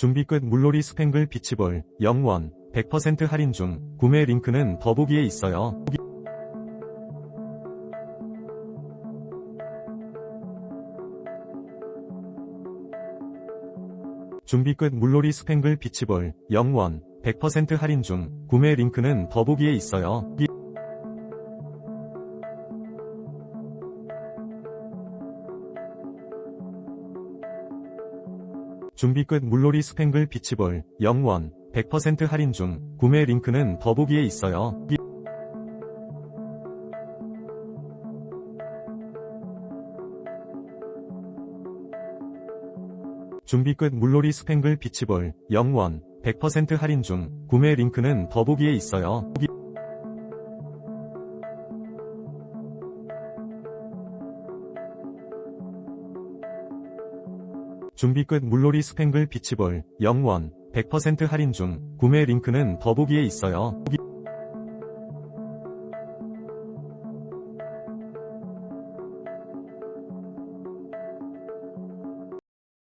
준비 끝 물놀이 스팽글 비치볼 0원 100% 할인 중 구매 링크는 더보기에 있어요. 준비 끝 물놀이 스팽글 비치볼 0원 100% 할인 중 구매 링크는 더보기에 있어요. 준비 끝 물놀이 스팽글 비치볼 0원 100% 할인 중 구매 링크는 더보기에 있어요. 준비 끝 물놀이 스팽글 비치볼 0원 100% 할인 중 구매 링크는 더보기에 있어요. 준비 끝 물놀이 스팽글 비치볼 0원 100% 할인 중 구매 링크는 더보기에 있어요.